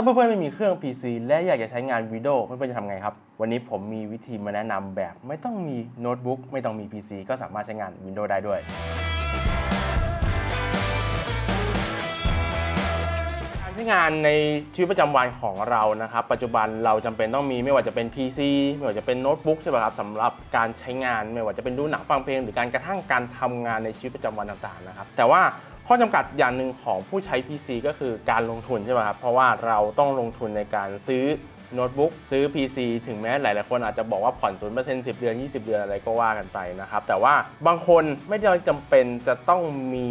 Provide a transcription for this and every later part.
ถ้าเพื่อนๆไม่มีเครื่อง PC และอยากจะใช้งาน Windows เพื่อนๆจะทำไงครับ วันนี้ผมมีวิธีมาแนะนำแบบ ไม่ต้องมีโน้ตบุ๊กไม่ต้องมี PC ก็สามารถใช้งาน Windows ได้ด้วยการใช้งานในชีวิตประจำวันของเรานะครับ ปัจจุบันเราจำเป็นต้องมีไม่ว่าจะเป็น PC ไม่ว่าจะเป็นโน้ตบุ๊กใช่ไหมครับสำหรับการใช้งานไม่ว่าจะเป็นดูหนังฟังเพลง หรือการกระทั่งการทำงานในชีวิตประจำวันต่างๆนะครับแต่ว่า ข้อจำกัดอย่างหนึ่งของผู้ใช้ PC ก็คือการลงทุนใช่ไหมครับ เพราะว่าเราต้องลงทุนในการซื้อโน้ตบุ๊กซื้อ PC ถึงแม้หลาย ๆ คนอาจจะบอกว่าผ่อน0% 10เปอร์เซ็นต์สิบเดือน 20 เดือนอะไรก็ว่ากันไปนะครับ แต่ว่าบางคนไม่ได้จำเป็นจะต้องมี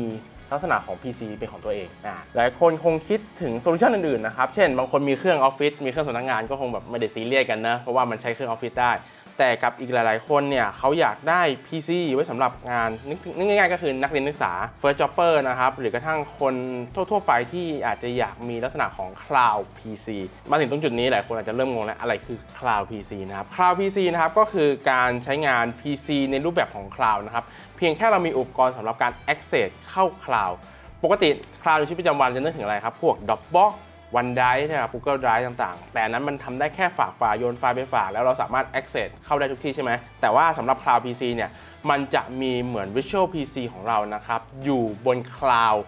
ลักษณะของ PC เป็นของตัวเองอ่าหลายคนคงคิดถึงโซลูชันอื่น ๆ นะครับ เช่น บางคนมีเครื่องออฟฟิศมีเครื่องสำนักงานก็คงแบบไม่ได้ซีเรียสกันนะ เพราะว่ามันใช้เครื่องออฟฟิศได้ แต่กับอีกหลาย ๆ คนเนี่ยเขาอยากได้ PC ไว้สำหรับงานนึกง่ายๆ ก็คือนักเรียนนักศึกษา First Jobber นะครับ หรือกระทั่งคนทั่ว ๆ ไปที่อาจจะอยากมีลักษณะของ Cloud PC มาถึงตรงจุดนี้หลายคนอาจจะเริ่มงงแล้วอะไรคือ Cloud PC นะครับ Cloud PC นะครับก็คือการใช้งาน PC ในรูปแบบของ Cloud นะครับ เพียงแค่เรามีอุปกรณ์สำหรับการ access เข้า Cloud ปกติ Cloud ในชีวิตประจำวันจะนึกถึงอะไรครับ พวก Dropbox OneDrive นะครับ Google Drive ต่างๆ แต่นั้นมันทำได้แค่ฝากไฟล์โยนไฟล์ไปฝาก แล้วเราสามารถ access เข้าได้ทุกที่ใช่ไหม แต่ว่าสำหรับ Cloud PC เนี่ยมันจะมีเหมือน Visual PC ของเรานะครับ อยู่บน Cloud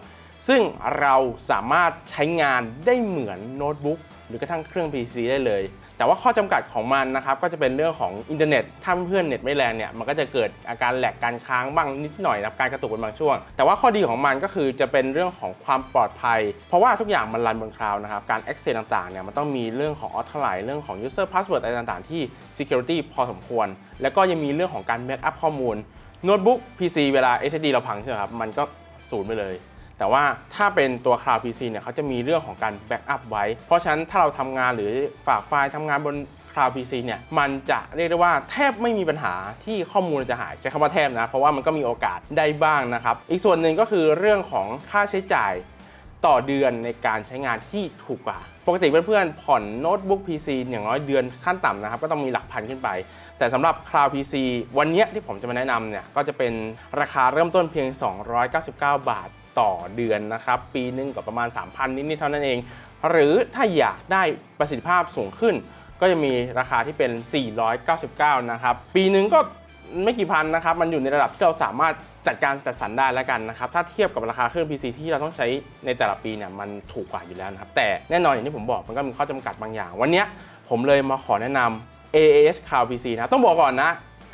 ซึ่งเราสามารถใช้งานได้เหมือนโน้ตบุ๊กหรือกระทั่งเครื่อง PC ได้เลย แต่ว่าข้อจำกัดของมันนะครับก็จะเป็นเรื่องของอินเทอร์เน็ตถ้าเพื่อนเน็ตไม่แรงเนี่ยมันก็จะเกิดอาการแหลกการค้างบ้างนิดหน่อยนะการกระตุกเป็นบางช่วง แต่ว่าข้อดีของมันก็คือจะเป็นเรื่องของความปลอดภัย เพราะว่าทุกอย่างมันรันบนคลาวด์นะครับการ access ต่างๆเนี่ยมันต้องมีเรื่องของ authorize เรื่องของ user password อะไรต่างๆ ที่ security พอสมควร แล้วก็ยังมีเรื่องของการ backup ข้อมูลโน้ตบุ๊ก PC เวลา SSD เราพังใช่ไหมครับมันก็ศูนย์ไปเลย แต่ว่าถ้าเป็นตัว Cloud PC เนี่ยเขาจะมีเรื่องของการแบ็กอัพไว้ เพราะฉะนั้นถ้าเราทำงานหรือฝากไฟล์ทำงานบน Cloud PC เนี่ยมันจะเรียกได้ว่าแทบไม่มีปัญหาที่ข้อมูลจะหายใช้คำว่าแทบนะ เพราะว่ามันก็มีโอกาสได้บ้างนะครับ อีกส่วนหนึ่งก็คือเรื่องของค่าใช้จ่ายต่อเดือนในการใช้งานที่ถูกกว่า ปกติเพื่อนๆผ่อนโน้ตบุ๊ก PC อย่างน้อยเดือนขั้นต่ำนะครับ ก็ต้องมีหลักพันขึ้นไป แต่สำหรับ Cloud PC วันนี้ที่ผมจะมาแนะนำเนี่ยก็จะเป็นราคาเริ่มต้นเพียง 299 บาทต่อเดือนนะครับ ปีหนึงก็ประมาณ 3,000 นิดๆเท่านั้นเอง หรือถ้าอยากได้ประสิทธิภาพสูงขึ้น ก็จะมีราคาที่เป็น 499 นะครับ ปีหนึงก็ไม่กี่พันนะครับ มันอยู่ในระดับที่เราสามารถจัดการจัดสรรได้แล้วกันนะครับ ถ้าเทียบกับราคาเครื่อง PC ที่เราต้องใช้ในแต่ละปีเนี่ยมันถูกกว่าอยู่แล้วนะครับ แต่แน่นอนอย่างที่ผมบอกมันก็มีข้อจำกัดบางอย่าง วันนี้ผมเลยมาขอแนะนำ AAS Cloud PC นะต้องบอกก่อนนะ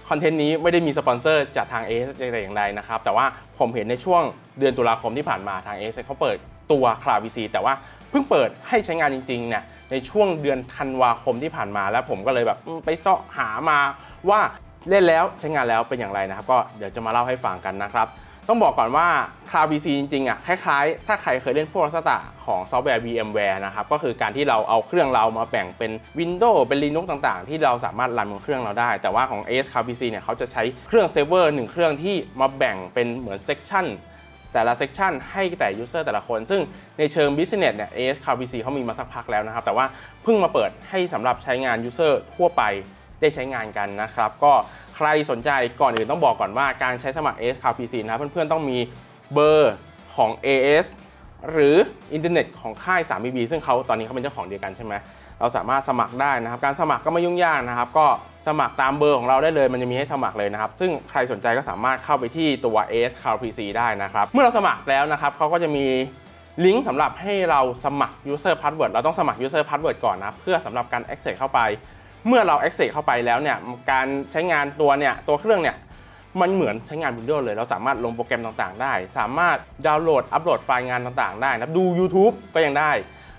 คอนเทนต์นี้ไม่ได้มีสปอนเซอร์จากทาง AS แต่อย่างใดนะครับ แต่ว่าผมเห็นในช่วงเดือนตุลาคมที่ผ่านมาทาง AS เขาเปิดตัว Cloud PC แต่ว่าเพิ่งเปิดให้ใช้งานจริงๆเนี่ยในช่วงเดือนธันวาคมที่ผ่านมา แล้วผมก็เลยแบบไปเสาะหามาว่าเล่นแล้วใช้งานแล้วเป็นอย่างไรนะครับ ก็เดี๋ยวจะมาเล่าให้ฟังกันนะครับ ต้องบอกก่อนว่า Cloud PC จริงๆอะคล้ายๆ ถ้าใครเคยเล่นพวกลักษณะของซอฟต์แวร์ VMware นะครับ ก็คือการที่เราเอาเครื่องเรามาแบ่งเป็น Windows เป็น Linux ต่างๆ ที่เราสามารถรันบนเครื่องเราได้ แต่ว่าของ AS Cloud PC เนี่ยเขาจะใช้เครื่องเซิร์ฟเวอร์หนึ่งเครื่องที่มาแบ่งเป็นเหมือนเซกชันแต่ละเซกชันให้แต่ user แต่ละคน ซึ่งในเชิง business เนี่ย AS Cloud PC เขามีมาสักพักแล้วนะครับ แต่ว่าเพิ่งมาเปิดให้สำหรับใช้งาน user ทั่วไปได้ใช้งานกันนะครับ ก็ ใครสนใจก่อนอื่นต้องบอกก่อนว่าการใช้สมัคร AS Cloud PC นะเพื่อนๆต้องมีเบอร์ของ AS หรืออินเทอร์เน็ตของค่าย 3BB ซึ่งเขาตอนนี้เขาเป็นเจ้าของเดียวกันใช่ไหมเราสามารถสมัครได้นะครับ การสมัครก็ไม่ยุ่งยากนะครับ ก็สมัครตามเบอร์ของเราได้เลย มันจะมีให้สมัครเลยนะครับ ซึ่งใครสนใจก็สามารถเข้าไปที่ตัว AS Cloud PC ได้นะครับ เมื่อเราสมัครแล้วนะครับเขาก็จะมีลิงก์สำหรับให้เราสมัคร user password เราต้องสมัคร user password ก่อนนะ เพื่อสำหรับการ access เข้าไป เมื่อเรา access เข้าไปแล้วเนี่ยการใช้งานตัวเนี่ยตัวเครื่องเนี่ยมันเหมือนใช้งาน Windows เลย เราสามารถลงโปรแกรมต่างๆ ได้ สามารถดาวน์โหลด อัปโหลดไฟล์งานต่างๆ ได้นับดู YouTube ก็ยังได้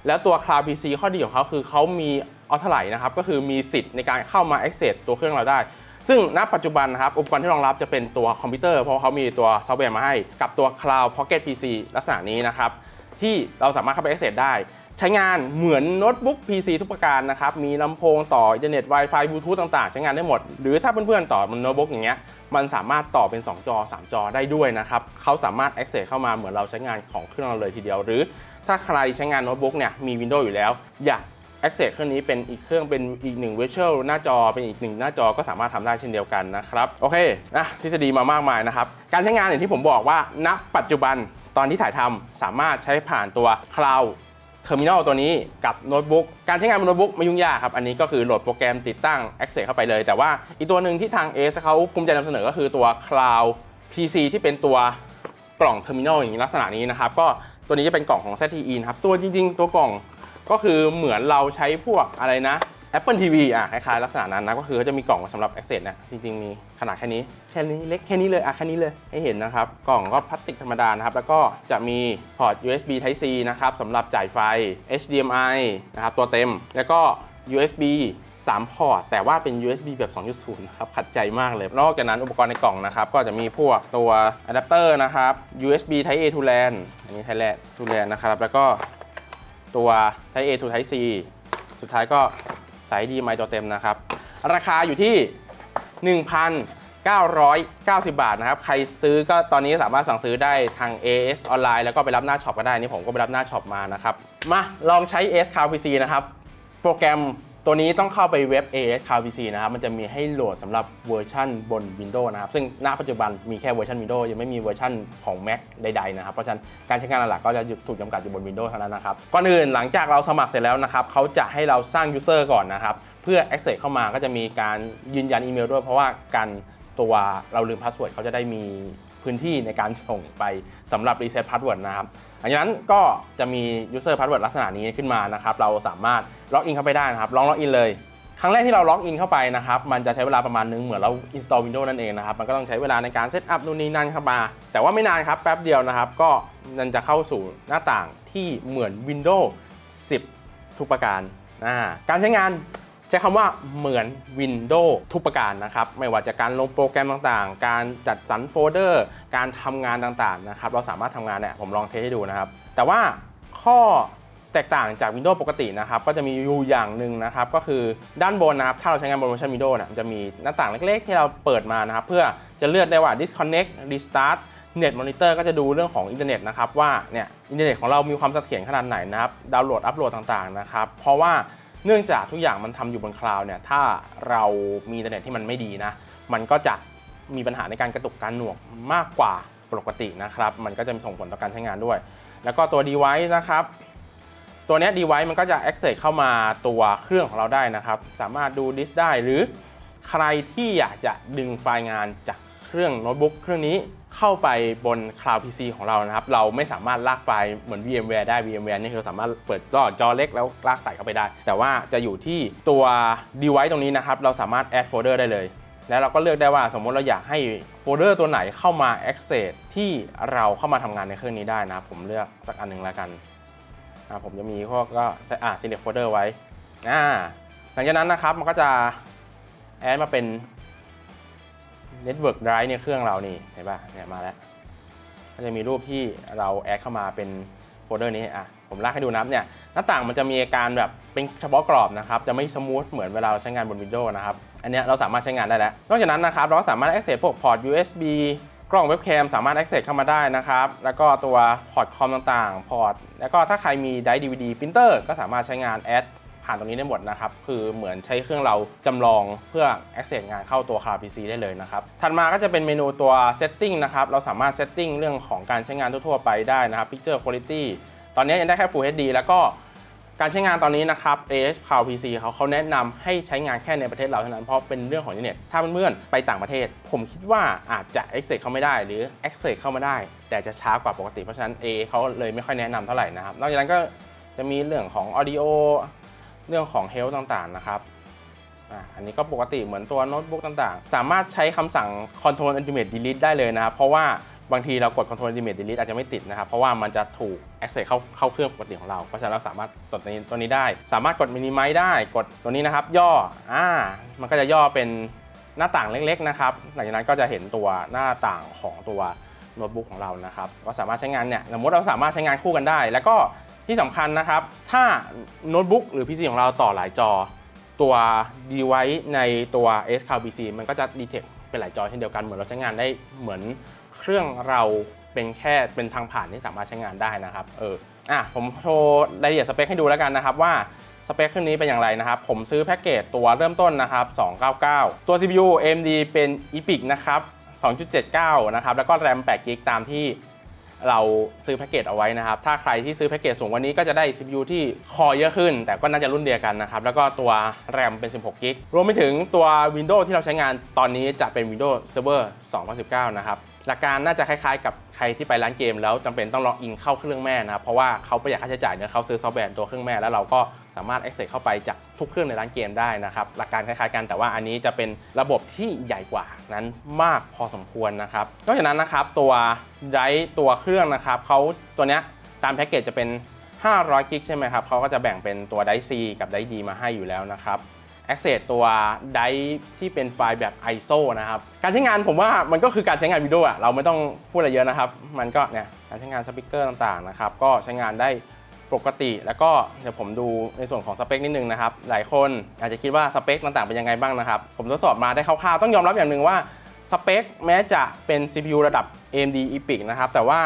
แล้วตัว Cloud PC ข้อดีของเขาคือเขามีออทไลนะครับ ก็คือมีสิทธิ์ในการเข้ามา access ตัวเครื่องเราได้ ซึ่งณปัจจุบันนะครับ อุปกรณ์ที่รองรับจะเป็นตัวคอมพิวเตอร์ เพราะเขามีตัวซอฟต์แวร์มาให้ กับตัว Cloud Pocket PC ลักษณะนี้นะครับ ที่เราสามารถเข้าไป access ได้ ใช้งานเหมือนโน้ตบุ๊ก PC ทุกประการนะครับ มีลำโพงต่ออินเทอร์เน็ต Wi-Fi บลูทูธต่างๆ ใช้งานได้หมด หรือถ้าเพื่อนๆ ต่อบนโน้ตบุ๊กอย่างเงี้ย มันสามารถต่อเป็น 2 จอ 3 จอได้ด้วยนะครับ เขาสามารถ access เข้ามาเหมือนเราใช้งานของเครื่องเราเลยทีเดียว หรือถ้าใครใช้งานโน้ตบุ๊กเนี่ยมี Windows อยู่แล้ว อยาก access เครื่องนี้เป็นอีกเครื่องเป็นอีกหนึ่ง virtual หน้าจอเป็นอีกหนึ่งหน้าจอก็สามารถทำได้เช่นเดียวกันนะครับ โอเคนะทฤษฎีมามากมายนะครับ การใช้งานอย่างที่ผมบอกว่าณปัจจุบันตอนที่ถ่ายทำสามารถใช้ผ่านตัว cloud อร์มินอลตัวนี้กับโน้ตบุ๊กการใช้งานบนโน้ตบุ๊กไม่ยุ่งยากครับ อันนี้ก็คือโหลดโปรแกรมติดตั้ง Access เข้าไปเลย แต่ว่าอีกตัวหนึ่งที่ทาง AS เขาภูมิใจนำเสนอก็คือตัว Cloud PC ที่เป็นตัวกล่องเทอร์มินอลอย่างนี้ลักษณะนี้นะครับก็ตัวนี้จะเป็นกล่องของ ZTE นะครับตัวจริง ๆ ตัวกล่องก็คือเหมือนเราใช้พวกอะไรนะ Apple TV อะคล้ายๆลักษณะนั้นนะก็คือเขาจะมีกล่องสำหรับ Access นะจริงๆ มีขนาดแค่นี้ แค่นี้เล็กแค่นี้เลยอะแค่นี้เลยให้เห็นนะครับ กล่องก็พลาสติกธรรมดานะครับ แล้วก็จะมีพอร์ต USB Type C นะครับสำหรับจ่ายไฟ HDMI นะครับตัวเต็มแล้วก็ USB 3 พอร์ต แต่ว่าเป็น USB แบบ 2.0 นะครับ ขัดใจมากเลย นอกจากนั้นอุปกรณ์ในกล่องนะครับ ก็จะมีพวกตัวอะแดปเตอร์นะครับ USB Type A to LAN อันนี้ Type A to LAN นะครับ แล้วก็ตัว Type A to Type C สุดท้ายก็ สาย HDMI ตัวเต็มนะครับ ราคาอยู่ที่ 1,990 บาทนะครับ ใครซื้อก็ตอนนี้สามารถสั่งซื้อได้ทาง AS ออนไลน์แล้วก็ไปรับหน้าช็อปก็ได้นี่ผมก็ไปรับหน้าช็อปมานะครับ มาลองใช้ AS Cloud PC นะครับ โปรแกรม ตัวนี้ต้องเข้าไปเว็บ AS Cloud PC นะครับ มันจะมีให้โหลดสำหรับเวอร์ชันบน Windows นะครับ ซึ่งณปัจจุบันมีแค่เวอร์ชัน Windows ยังไม่มีเวอร์ชันของ Mac ใดๆนะครับ เพราะฉะนั้นการใช้งานหลักก็จะถูกจำกัดอยู่บน Windows เท่านั้นนะครับ ก่อนอื่นหลังจากเราสมัครเสร็จแล้วนะครับเขาจะให้เราสร้าง User ก่อนนะครับ เพื่อ Access เข้ามาก็จะมีการยืนยันอีเมลด้วย เพราะว่าการตัวเราลืมพาสเวิร์ดเขาจะได้มีพื้นที่ในการส่งไปสำหรับ Reset Password นะครับ หลังจากนั้นก็จะมี user password ลักษณะนี้ขึ้นมานะครับ เราสามารถล็อกอินเข้าไปได้นะครับ ลองล็อกอินเลย ครั้งแรกที่เราล็อกอินเข้าไปนะครับ มันจะใช้เวลาประมาณนึงเหมือนเรา install Windows นั่นเองนะครับ มันก็ต้องใช้เวลาในการเซตอัพนู่นนี่นั่นเข้ามา แต่ว่าไม่นานครับ แป๊บเดียวนะครับ ก็มันจะเข้าสู่หน้าต่างที่เหมือน Windows 10 ทุกประการ การใช้งาน ใช้คำว่าเหมือน Windows ทุกประการนะครับ ไม่ว่าจะการลงโปรแกรมต่างๆ การจัดสรรโฟลเดอร์ การทำงานต่างๆนะครับ เราสามารถทำงานเนี่ยผมลองเทสให้ดูนะครับ แต่ว่าข้อแตกต่างจาก Windows ปกตินะครับ ก็จะมีอยู่อย่างหนึ่งนะครับ ก็คือด้านบนนะครับ ถ้าเราใช้งานบนเวอร์ชัน Windows นี่ยมันจะมีหน้าต่างเล็กๆ ที่เราเปิดมานะครับ เพื่อจะเลือกได้ว่า disconnect restart Net Monitor ก็จะดูเรื่องของอินเทอร์เน็ตนะครับว่าเนี่ยอินเทอร์เน็ตของเรามีความเสถียรขนาดไหนนะครับดาวน์โหลดอัปโหลดต่างๆนะครับเพราะว่า เนื่องจากทุกอย่างมันทำอยู่บนคลาวด์เนี่ยถ้าเรามีอินเทอร์เน็ตที่มันไม่ดีนะ มันก็จะมีปัญหาในการกระตุกการหน่วงมากกว่าปกตินะครับ มันก็จะมีส่งผลต่อการใช้งานด้วย แล้วก็ตัว device นะครับ ตัวเนี้ย device มันก็จะ access เข้ามาตัวเครื่องของเราได้นะครับ สามารถดูดิสได้หรือใครที่อยากจะดึงไฟล์งานจากเครื่องโน้ตบุ๊กเครื่องนี้ เข้าไปบน Cloud PC ของเรานะครับ เราไม่สามารถลากไฟล์เหมือน VMware ได้ VMware นี่คือสามารถเปิดจอจอเล็กแล้วลากใส่เข้าไปได้ แต่ว่าจะอยู่ที่ตัว device ตรงนี้นะครับ เราสามารถ add folder ได้เลย แล้วเราก็เลือกได้ว่าสมมติเราอยากให้โฟลเดอร์ตัวไหนเข้ามา access ที่เราเข้ามาทำงานในเครื่องนี้ได้นะผมเลือกสักอันหนึ่งแล้วกันผมจะมีพวกก็อ่า select folder ไว้อ่าหลังจากนั้นนะครับมันก็จะแอดมาเป็น network drive ในเครื่องเรานี่เห็นป่ะเนี่ยมาแล้วก็จะมีรูปที่เราแอดเข้ามาเป็นโฟลเดอร์นี้อะผมลากให้ดูนะครับเนี่ยหน้าต่างมันจะมีอาการแบบเป็นเฉพาะกรอบนะครับจะไม่สมูทเหมือนเวลาเราใช้งานบน Windows นะครับอันเนี้ยเราสามารถใช้งานได้แล้ว นอกจากนั้นนะครับเราก็สามารถ access พวกพอร์ต USB กล้องเว็บแคมสามารถ access เข้ามาได้นะครับ แล้วก็ตัวพอร์ตคอมต่างๆ พอร์ต แล้วก็ถ้าใครมีไดร์ DVD printer ก็สามารถใช้งานแอด ผ่านตรงนี้ได้หมดนะครับ คือเหมือนใช้เครื่องเราจำลองเพื่อ access งานเข้าตัว Cloud PC ได้เลยนะครับ ถัดมาก็จะเป็นเมนูตัว setting นะครับ เราสามารถ setting เรื่องของการใช้งานทั่วๆไปได้นะครับ picture quality ตอนนี้ยังได้แค่ Full HD แล้วก็การใช้งานตอนนี้นะครับ AS Cloud PC เขาเขาแนะนำให้ใช้งานแค่ในประเทศเราเท่านั้นเพราะเป็นเรื่องของอินเทอร์เน็ตถ้าเพื่อนๆไปต่างประเทศ ผมคิดว่าอาจจะ access เข้าไม่ได้หรือ access เข้ามาได้ แต่จะช้ากว่าปกติเพราะฉะนั้น A เขาเลยไม่ค่อยแนะนำเท่าไหร่นะครับ นอกจากนั้นก็จะมีเรื่องของ audio เรื่องของ health ต่างๆนะครับอันนี้ก็ปกติเหมือนตัวโน้ตบุ๊กต่างๆ สามารถใช้คำสั่ง control ultimate delete ได้เลยนะครับ เพราะว่าบางทีเรากด control ultimate delete อาจจะไม่ติดนะครับ เพราะว่ามันจะถูก access เข้าเข้าเครื่องปกติของเรา เพราะฉะนั้นเราสามารถกดตัวนี้ตัวนี้ได้ สามารถกด minimize ได้ กดตัวนี้นะครับ ย่อ อ่า มันก็จะย่อเป็นหน้าต่างเล็กๆนะครับ หลังจากนั้นก็จะเห็นตัวหน้าต่างของตัวโน้ตบุ๊กของเรานะครับ ก็สามารถใช้งานเนี่ย สมมติเราสามารถใช้งานคู่กันได้ แล้วก็ ที่สำคัญนะครับ ถ้าโน้ตบุ๊กหรือ PC ของเราต่อหลายจอ ตัว device ในตัว S Cloud PC มันก็จะ detect เป็นหลายจอเช่นเดียวกัน เหมือนเราใช้งานได้เหมือนเครื่องเราเป็นแค่เป็นทางผ่านที่สามารถใช้งานได้นะครับ เออ อะ ผมโชว์รายละเอียดสเปคให้ดูแล้วกันนะครับว่าสเปคเครื่องนี้เป็นอย่างไรนะครับ ผมซื้อแพ็กเกจตัวเริ่มต้นนะครับ 299 ตัว CPU AMD เป็น EPIC นะครับ 2.79 นะครับ แล้วก็ RAM 8 GB ตามที่ เราซื้อแพ็กเกจเอาไว้นะครับ ถ้าใครที่ซื้อแพ็กเกจสูงกว่านี้ก็จะได้ CPU ที่คอเยอะขึ้น แต่ก็น่าจะรุ่นเดียวกันนะครับ แล้วก็ตัวแรมเป็น 16กิกรวมไปถึงตัว Windows ที่เราใช้งานตอนนี้จะเป็น Windows Server 2019 นะครับ หลักการน่าจะคล้ายๆ กับใครที่ไปร้านเกม แล้วจำเป็นต้องล็อกอินเข้าเครื่องแม่นะครับ เพราะว่าเขาประหยัดค่าใช้จ่ายเนี่ยเขาซื้อซอฟต์แวร์ตัวเครื่องแม่แล้วเราก็ สามารถ access เข้าไปจากทุกเครื่องในร้านเกมได้นะครับ หลักการคล้ายๆกันแต่ว่าอันนี้จะเป็นระบบที่ใหญ่กว่านั้นมากพอสมควรนะครับ นอกจากนั้นนะครับตัวไดร์ตัวเครื่องนะครับเขาตัวเนี้ยตามแพ็กเกจจะเป็น 500กิกใช่ไหมครับเขาก็จะแบ่งเป็นตัวไดร์ C กับไดรฟ์ D มาให้อยู่แล้วนะครับ Access ตัวไดที่เป็นไฟล์แบบ ISO นะครับ การใช้งานผมว่ามันก็คือการใช้งานวิดีโออะเราไม่ต้องพูดอะไรเยอะนะครับ มันก็เนี่ยการใช้งานสปีกเกอร์ต่างๆนะครับ ก็ใช้งานได้ ปกติ แล้วก็เดี๋ยวผมดูในส่วนของสเปคนิดนึงนะครับ หลายคนอาจจะคิดว่าสเปคต่างๆเป็นยังไงบ้างนะครับ ผมทดสอบมาได้คร่าวๆ ต้องยอมรับอย่างหนึ่งว่าสเปคแม้จะเป็น CPU ระดับ AMD EPIC นะครับ แต่ว่า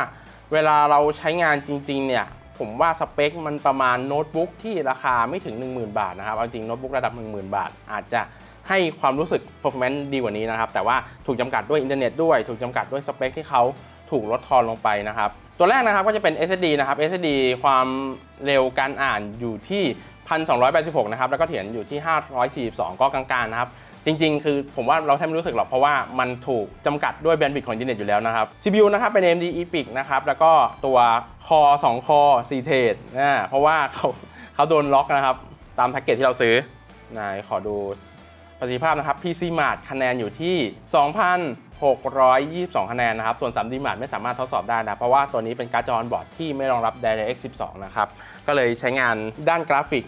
เวลาเราใช้งานจริงๆ เนี่ยผมว่าสเปคมันประมาณโน้ตบุ๊กที่ราคาไม่ถึง 10,000 บาทนะครับเอาจริงโน้ตบุ๊กระดับ 10,000 บาท อาจจะให้ความรู้สึก performance ดีกว่านี้นะครับ แต่ว่าถูกจำกัดด้วยอินเทอร์เน็ตด้วย ถูกจำกัดด้วยสเปคที่เขาถูกลดทอนลงไปนะครับ ตัวแรกนะครับก็จะเป็น SSD นะครับ SSD ความเร็วการอ่านอยู่ที่ 1286 นะครับ แล้วก็เถียนอยู่ที่ 542 ก็กลางๆนะครับ จริงๆ คือผมว่าเราแทบไม่รู้สึกหรอก เพราะว่ามันถูกจำกัดด้วยแบนด์วิดต์ของอินเทอร์เน็ตอยู่แล้วนะครับ CPU นะครับเป็น AMD EPIC นะครับ แล้วก็ตัว Core 2 Core 4 t h r e a d นะเพราะว่าเขาเขาโดนล็อกนะครับ ตามแพ็กเกจที่เราซื้อไหนขอดูประสิทธิภาพนะครับ PC Mart คะแนนอยู่ที่ 2,000 622 คะแนนนะครับ ส่วน 3D Mart ไม่สามารถทดสอบได้นะ เพราะว่าตัวนี้เป็นการ์ดจอ on board ที่ไม่รองรับ DirectX 12 นะครับ ก็เลยใช้งานด้านกราฟิก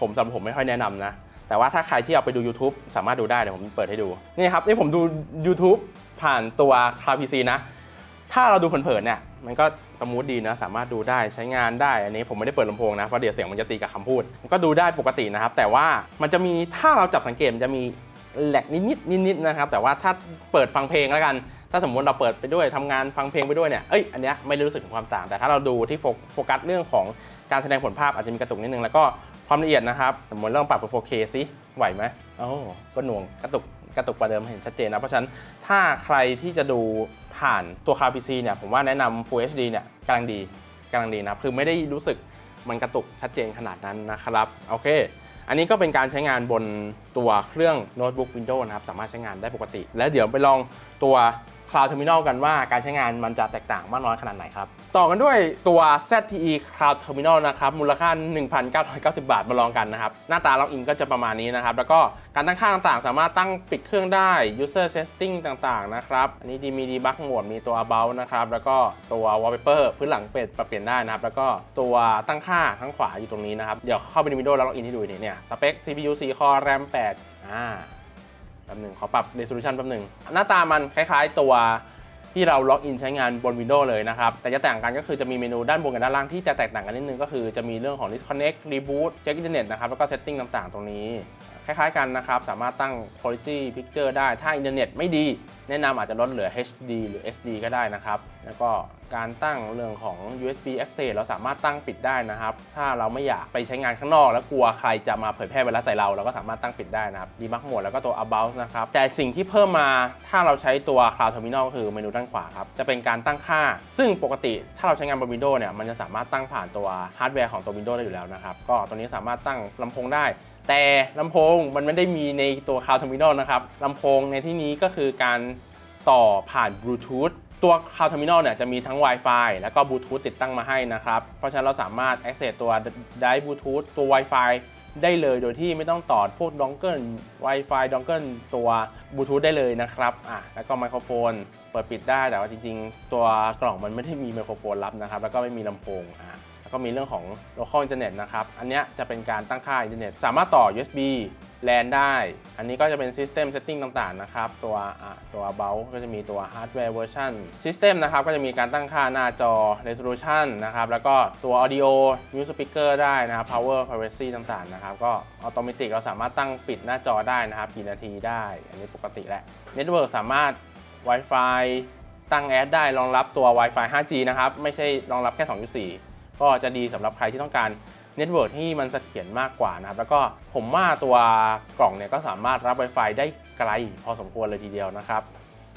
ผมสำหรับผมไม่ค่อยแนะนำนะ แต่ว่าถ้าใครที่เอาไปดู YouTube สามารถดูได้ เดี๋ยวผมเปิดให้ดู นี่ครับ นี่ผมดู YouTube ผ่านตัว Cloud PC นะ ถ้าเราดูเผินๆเนี่ย มันก็สมูทดีนะ สามารถดูได้ใช้งานได้ อันนี้ผมไม่ได้เปิดลำโพงนะ เพราะเดี๋ยวเสียงมันจะตีกับคำพูด ก็ดูได้ปกตินะครับ แต่ว่ามันจะมีถ้าเราจับสังเกตมันจะมี แหลกนิดๆนิดๆนะครับ แต่ว่าถ้าเปิดฟังเพลงแล้วกัน ถ้าสมมติเราเปิดไปด้วยทำงานฟังเพลงไปด้วยเนี่ย เอ้ย อันเนี้ยไม่ได้รู้สึกถึงความต่าง แต่ถ้าเราดูที่โฟกัสเรื่องของการแสดงผลภาพอาจจะมีกระตุกนิดนึง แล้วก็ความละเอียดนะครับ สมมติเราปรับเป็น 4K สิไหวไหมโอ้ก็หน่วงกระตุกกระตุกกว่าเดิมเห็นชัดเจนนะ เพราะฉะนั้นถ้าใครที่จะดูผ่านตัว Cloud PC เนี่ย ผมว่าแนะนำ Full HD เนี่ยกำลังดีกำลังดีนะ คือไม่ได้รู้สึกมันกระตุกชัดเจนขนาดนั้นนะครับ โอเค อันนี้ก็เป็นการใช้งานบนตัวเครื่องโน้ตบุ๊ก Windows นะครับ สามารถใช้งานได้ปกติ และเดี๋ยวไปลองตัว Cloud Terminal กันว่าการใช้งานมันจะแตกต่างมากน้อยขนาดไหนครับ ต่อกันด้วยตัว ZTE Cloud Terminal นะครับมูลค่า 1,990 บาทมาลองกันนะครับ หน้าตาล็อกอินก็จะประมาณนี้นะครับ แล้วก็การตั้งค่าต่างๆ สามารถตั้งปิดเครื่องได้ user setting ต่างๆ นะครับ อันนี้ดีมี debug mode มีตัว about นะครับ แล้วก็ตัว wallpaper พื้นหลังเปลี่ยนปรับเปลี่ยนได้นะครับ แล้วก็ตัวตั้งค่าข้างขวาอยู่ตรงนี้นะครับ เดี๋ยวเข้าไปใน Windows แล้วล็อกอินให้ดูนี่เนี่ย สเปค CPU 4 core RAM 8อ่า ป๊บหนึ่งขอปรับ resolution แป๊บหนึ่งหน้าตามันคล้ายๆตัวที่เราล็อกอินใช้งานบน Windows เลยนะครับ แต่จะแตกต่างกันก็คือจะมีเมนูด้านบนกับด้านล่างที่จะแตกต่างกันนิดนึงก็คือจะมีเรื่องของ disconnect reboot เช็คอินเทอร์เน็ตนะครับ แล้วก็ setting ต่างๆ ตรงนี้ คล้ายๆกันนะครับ สามารถตั้ง quality picture ได้ ถ้าอินเทอร์เน็ตไม่ดี แนะนำอาจจะลดเหลือ HD หรือ SD ก็ได้นะครับ แล้วก็การตั้งเรื่องของ USB access เราสามารถตั้งปิดได้นะครับ ถ้าเราไม่อยากไปใช้งานข้างนอก แล้วกลัวใครจะมาเผยแพร่ไวรัสใส่เรา เราก็สามารถตั้งปิดได้นะครับ ดีมากหมดแล้วก็ตัว about นะครับ แต่สิ่งที่เพิ่มมาถ้าเราใช้ตัว cloud terminal ก็คือเมนูด้านขวาครับ จะเป็นการตั้งค่า ซึ่งปกติถ้าเราใช้งานบน Windows เนี่ย มันจะสามารถตั้งผ่านตัวฮาร์ดแวร์ของตัว Windows ได้อยู่แล้วนะครับ ก็ตัวนี้สามารถตั้งลำโพงได้ แต่ลำโพงมันไม่ได้มีในตัว Cloud Terminal นะครับลำโพงในที่นี้ก็คือการต่อผ่านบลูทูธตัว Cloud Terminal เนี่ยจะมีทั้ง Wi-Fi แล้วก็บลูทูธติดตั้งมาให้นะครับ เพราะฉะนั้นเราสามารถ access ตัวได้บลูทูธตัว Wi-Fi ได้เลยโดยที่ไม่ต้องต่อพวกดองเกิล Wi-Fi ดองเกิลตัวบลูทูธได้เลยนะครับอะแล้วก็ไมโครโฟน เปิดปิดได้แต่ว่าจริง ๆ ตัวกล่องมันไม่ได้มีไมโครโฟนรับนะครับ แล้วก็ไม่มีลำโพงอะ ก็มีเรื่องของ local internet นะครับ อันนี้จะเป็นการตั้งค่าอินเทอร์เน็ต สามารถต่อ USB LAN ได้ อันนี้ก็จะเป็น System Setting ต่างๆ นะครับ ตัวอะตัว About ก็จะมีตัว Hardware Version System นะครับ ก็จะมีการตั้งค่าหน้าจอ Resolution นะครับ แล้วก็ตัว Audio Music Speaker ได้นะครับ Power Privacy ต่างๆ นะครับ ก็ Automatic เราสามารถตั้งปิดหน้าจอได้นะครับ กี่นาทีได้ อันนี้ปกติแหละ Network สามารถ Wi-Fi ตั้งแอดได้รองรับตัว Wi-Fi 5G นะครับ ไม่ใช่รองรับแค่ 2.4 ก็จะดีสำหรับใครที่ต้องการเน็ตเวิร์กที่มันเสถียรมากกว่านะครับ แล้วก็ผมว่าตัวกล่องเนี่ยก็สามารถรับ Wi-Fi ได้ไกลพอสมควรเลยทีเดียวนะครับ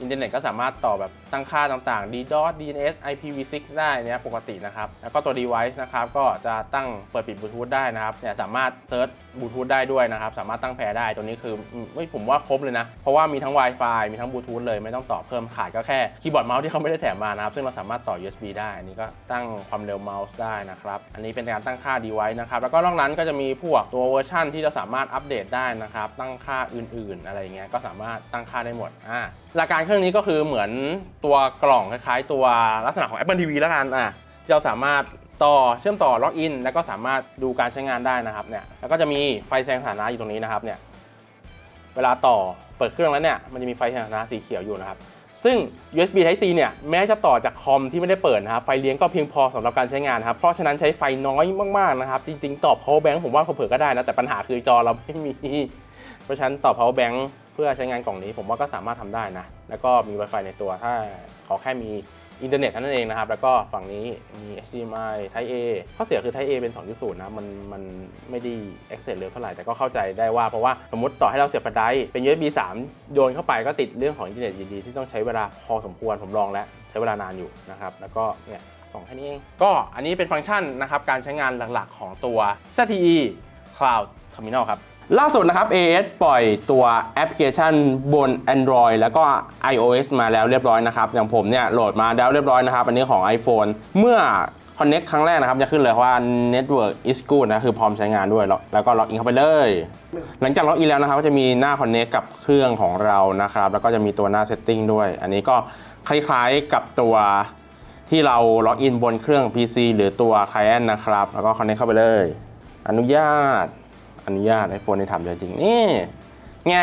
อินเทอร์เน็ตก็สามารถต่อแบบตั้งค่าต่างๆ DDoS DNS IPv6 ได้เนี่ยปกตินะครับ แล้วก็ตัว device นะครับก็จะตั้งเปิดปิดบลูทูธได้นะครับเนี่ยสามารถเซิร์ชบลูทูธได้ด้วยนะครับ สามารถตั้งแพรได้ตัวนี้คืออืมเฮ้ยผมว่าครบเลยนะ เพราะว่ามีทั้ง Wi-Fi มีทั้งบลูทูธเลยไม่ต้องต่อเพิ่มขาดก็แค่คีย์บอร์ดเมาส์ที่เขาไม่ได้แถมมานะครับ ซึ่งเราสามารถต่อ USB ได้อันนี้ก็ตั้งความเร็วเมาส์ได้นะครับอันนี้เป็นการตั้งค่า device นะครับแล้วก็นอกนั้นก็จะมีพวกตัวเวอร์ชันที่เราสามารถอัปเดตได้นะครับตั้งค่าอื่น ๆ อะไรเงี้ยก็สามารถตั้งค่าได้หมดอ่า หลักการเครื่องนี้ก็คือเหมือนตัวกล่องคล้ายๆ ตัวลักษณะของ Apple TV แล้วกันอะเราสามารถต่อเชื่อมต่อล็อกอินแล้วก็สามารถดูการใช้งานได้นะครับเนี่ยแล้วก็จะมีไฟแสดงสถานะอยู่ตรงนี้นะครับเนี่ยเวลาต่อเปิดเครื่องแล้วเนี่ยมันจะมีไฟแสดงสถานะสีเขียวอยู่นะครับซึ่ง USB Type C เนี่ยแม้จะต่อจากคอมที่ไม่ได้เปิดนะครับไฟเลี้ยงก็เพียงพอสำหรับการใช้งานครับเพราะฉะนั้นใช้ไฟน้อยมากๆนะครับจริงๆต่อ power bank ผมว่าเผื่อก็ได้นะแต่ปัญหาคือจอเราไม่มี เพราะฉะนั้นต่อ power bank เพื่อใช้งานกล่องนี้ผมว่าก็สามารถทำได้นะ แล้วก็มี Wi-Fi ในตัวถ้าขอแค่มีอินเทอร์เน็ตเท่านั้นเองนะครับ แล้วก็ฝั่งนี้มี HDMI Type A ข้อเสียคือ Type A เป็น 2.0 นะ มันมันไม่ได้ access เร็วเท่าไหร่ แต่ก็เข้าใจได้ว่า เพราะว่าสมมติต่อให้เราเสียบแฟได้เป็น USB 3 โยนเข้าไปก็ติดเรื่องของอินเทอร์เน็ตดีๆที่ต้องใช้เวลาพอสมควรผมลองแล้ว ใช้เวลานานอยู่นะครับ แล้วก็เนี่ยกล่องแค่นี้เอง ก็อันนี้เป็นฟังก์ชันนะครับการใช้งานหลักๆ ของตัว ZTE Cloud Terminal ครับ ล่าสุดนะครับ AS ปล่อยตัวแอปพลิเคชันบน Android แล้วก็ iOS มาแล้วเรียบร้อยนะครับ อย่างผมเนี่ยโหลดมาแล้วเรียบร้อยนะครับ อันนี้ของ iPhone เมื่อ Connect ครั้งแรกนะครับ จะขึ้นเลยว่า Network is good นะ คือพร้อมใช้งานด้วย แล้วก็ล็อกอินเข้าไปเลย หลังจากล็อกอินแล้วนะครับ ก็จะมีหน้า Connect กับเครื่องของเรานะครับ แล้วก็จะมีตัวหน้า Setting ด้วย อันนี้ก็คล้ายๆกับตัวที่เราล็อกอินบนเครื่อง PC หรือตัว Client นะครับ แล้วก็ Connect เข้าไปเลย อนุญาต อนุญาต iPhone ในทำเลยจริงนี่ไง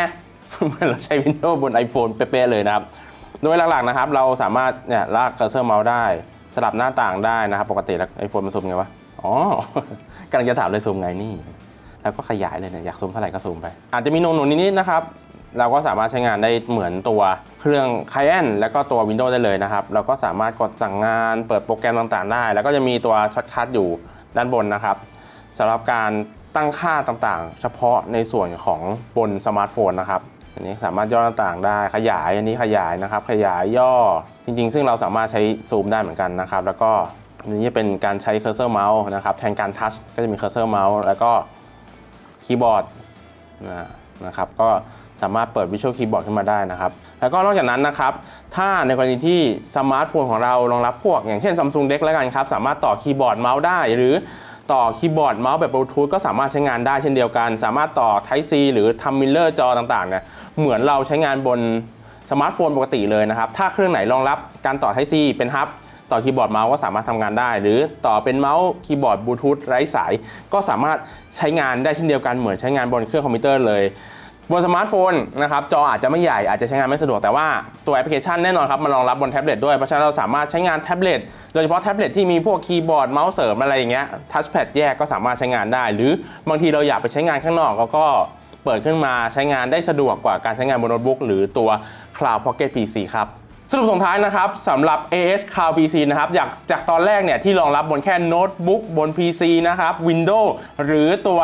เมือเราใช้ Windows บน iPhone เป๊ะๆเลยนะครับ โดยหลักๆนะครับ เราสามารถเนี่ยลากเคอร์เซอร์เมาส์ได้ สลับหน้าต่างได้นะครับ ปกติแล้ว iPhone มันซูมไงวะ อ๋อกำลังจะถามเลยซูมไงนี่ แล้วก็ขยายเลยเนี่ยอยากซูมเท่าไหร่ก็ซูมไป อาจจะมีโนนๆนิดๆนะครับเราก็สามารถใช้งานได้เหมือนตัวเครื่อง Client แล้วก็ตัว Windows ได้เลยนะครับ เราก็สามารถกดสั่งงานเปิดโปรแกรมต่างๆ ได้ แล้วก็จะมีตัวช็อตคัทอยู่ด้านบนนะครับสำหรับการ ตั้งค่าต่างๆ เฉพาะในส่วนของบนสมาร์ทโฟนนะครับอันนี้สามารถย่อหน้าต่างได้ขยายอันนี้ขยายนะครับ ขยายย่อจริง ๆ ซึ่งเราสามารถใช้ซูมได้เหมือนกันนะครับ แล้วก็อันนี้จะเป็นการใช้เคอร์เซอร์เมาส์นะครับแทนการทัชก็จะมีเคอร์เซอร์เมาส์แล้วก็คีย์บอร์ดนะครับ ก็สามารถเปิด Visual Keyboard ขึ้นมาได้นะครับ แล้วก็นอกจากนั้นนะครับ ถ้าในกรณีที่สมาร์ทโฟนของเรารองรับพวก อย่างเช่น Samsung Deck แล้วกันครับ สามารถต่อคีย์บอร์ดเมาส์ได้ หรือ ต่อคีย์บอร์ดเมาส์แบบบลูทูธก็สามารถใช้งานได้เช่นเดียวกัน สามารถต่อ Type C หรือทำมิลเลอร์จอต่างๆเนี่ยเหมือนเราใช้งานบนสมาร์ทโฟนปกติเลยนะครับ ถ้าเครื่องไหนรองรับการต่อ Type C เป็นฮับต่อคีย์บอร์ดเมาส์ก็สามารถทำงานได้ หรือต่อเป็นเมาส์คีย์บอร์ดบลูทูธไร้สาย ก็สามารถใช้งานได้เช่นเดียวกันเหมือนใช้งานบนเครื่องคอมพิวเตอร์เลย บนสมาร์ทโฟนนะครับจออาจจะไม่ใหญ่อาจจะใช้งานไม่สะดวกแต่ว่าตัวแอปพลิเคชันแน่นอนครับมันรองรับบนแท็บเล็ตด้วยเพราะฉะนั้นเราสามารถใช้งานแท็บเล็ตโดยเฉพาะแท็บเล็ตที่มีพวกคีย์บอร์ดเมาส์เสริมอะไรอย่างเงี้ยทัชแพดแยกก็สามารถใช้งานได้ หรือบางทีเราอยากไปใช้งานข้างนอกเราก็เปิดขึ้นมาใช้งานได้สะดวกกว่าการใช้งานบนโน้ตบุ๊กหรือตัว Cloud Pocket PC ครับสรุปส่งท้ายนะครับสำหรับ AS Cloud PC นะครับจากจากตอนแรกเนี่ยที่รองรับบนแค่โน้ตบุ๊กบน PC นะครับ Windows หรือตัว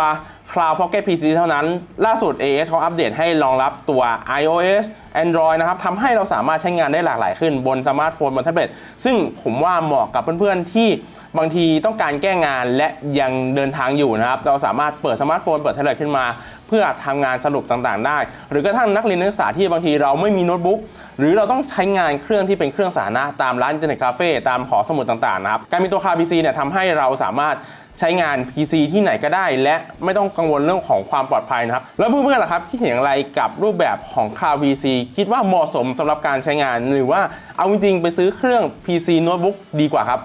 Cloud Pocket PC เท่านั้น ล่าสุด AS เขาอัปเดตให้รองรับตัว iOS Android นะครับทำให้เราสามารถใช้งานได้หลากหลายขึ้นบนสมาร์ทโฟนบนแท็บเล็ตซึ่งผมว่าเหมาะกับเพื่อนๆ ที่บางทีต้องการแก้งานและยังเดินทางอยู่นะครับ เราสามารถเปิดสมาร์ทโฟนเปิดแท็บเล็ตขึ้นมา เพื่อทำงานสรุปต่างๆ ได้ หรือกระทั่งนักเรียนนักศึกษาที่บางทีเราไม่มีโน้ตบุ๊กหรือเราต้องใช้งานเครื่องที่เป็นเครื่องสาธารณะตามร้านอินเทอร์เน็ตคาเฟ่ตามหอสมุดต่างๆนะครับการมีตัวคลาวด์ PC เนี่ยทำให้เราสามารถ ใช้งาน PC ที่ไหนก็ได้ และไม่ต้องกังวลเรื่องของความปลอดภัยนะครับ แล้วเพื่อนๆล่ะครับคิดเห็นอย่างไรกับรูปแบบของ Cloud PC คิดว่าเหมาะสมสำหรับการใช้งาน หรือว่าเอาจริงๆไปซื้อเครื่อง PC โน้ตบุ๊กดีกว่าครับ